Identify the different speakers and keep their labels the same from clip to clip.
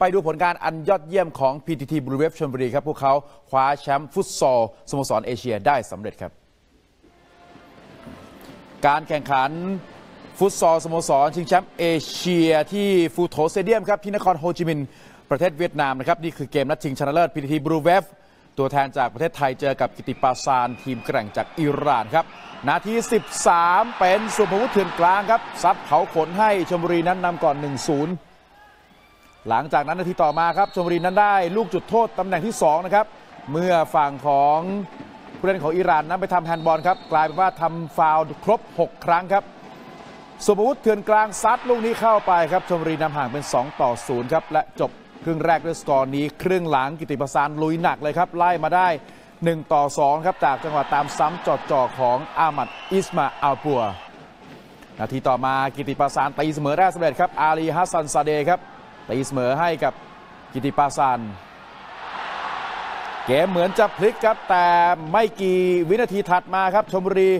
Speaker 1: ไปดูผลการอันยอดเยี่ยมของ PTT Blue Wave ชลบุรีครับ พวกเขาคว้าแชมป์ฟุตซอลสโมสรเอเชียได้สำเร็จครับ การแข่งขันฟุตซอลสโมสร ชิงแชมป์เอเชียที่ฟูโถสเตเดียมครับ ที่นครโฮจิมินห์ประเทศเวียดนามนะครับ นี่คือเกมนัดชิงชนะเลิศ PTT Blue Wave ตัวแทนจากประเทศไทยเจอกับกิติปาซานทีมแกร่งจากอิหร่านครับ นาที 13 เป็นสุภวุฒิเถื่อนกลางครับซัดเผาขนให้ชลบุรีนั้นนำก่อน 1-0 หลังจากนั้นนาทีต่อมาครับชลบุรีนั้นได้ลูกจุดโทษตำแหน่งที่2นะครับเมื่อฝั่งของผู้เล่นของอิหร่านนั้นไปทำแฮนด์บอลครับกลายเป็นว่าทำฟาวล์ครบ 6 ครั้งครับสุภวุฒิเถื่อนกลางซัดลูกนี้เข้าไปครับชลบุรีนำห่างเป็น 2 ต่อ 0 ครับ และจบครึ่งแรกด้วยสกอร์นี้ ครึ่งหลังกิติประสานลุยหนักเลยครับ ไล่มาได้ 1 ต่อ 2 ครับจากจังหวะตามซ้ำจอดจ่อของอามัดอิสมาอัลปัว นาทีต่อมากิติปาซานตีเสมอได้สำเร็จครับอาลีฮัสซันซาเดครับ ตีเสมอให้กับกิติปาซานเกมเหมือนจะพลิกครับ แต่ไม่กี่วินาทีถัดมาครับชมบุรี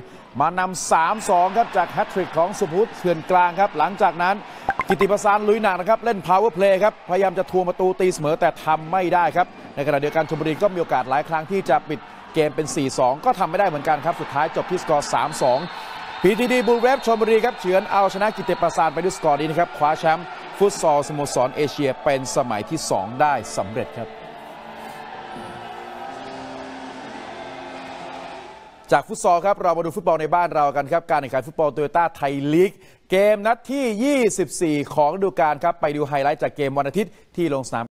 Speaker 1: มานำ 3-2 ครับจากแฮตทริกของสุพุทธเถื่อนกลางครับ หลังจากนั้นกิติปราซานลุยหนักนะครับ เล่นพาวเวอร์เพลย์ครับ พยายามจะทวงประตูตีเสมอแต่ทำไม่ได้ครับ ในขณะเดียวกันชมบุรีก็มีโอกาสหลายครั้งที่จะปิดเกมเป็น 4-2 ก็ทำไม่ได้เหมือนกันครับ สุดท้ายจบที่สกอร์ 3-2 พีทีดีบูลเวฟชลบุรีครับเฉือนเอาชนะกิติปราสานไปด้วยสกอร์นี้นะครับคว้าแชมป์ฟุตซอลสโมสรเอเชียเป็นสมัยที่ 2 ได้สำเร็จครับ จากฟุตซอลครับเรามาดูฟุตบอลในบ้านเรากันครับ การแข่งขันฟุตบอลโตโยต้าไทยลีกเกมนัดที่ 24 ของฤดูกาลครับ ไปดูไฮไลท์จากเกมวันอาทิตย์ที่ลงสนาม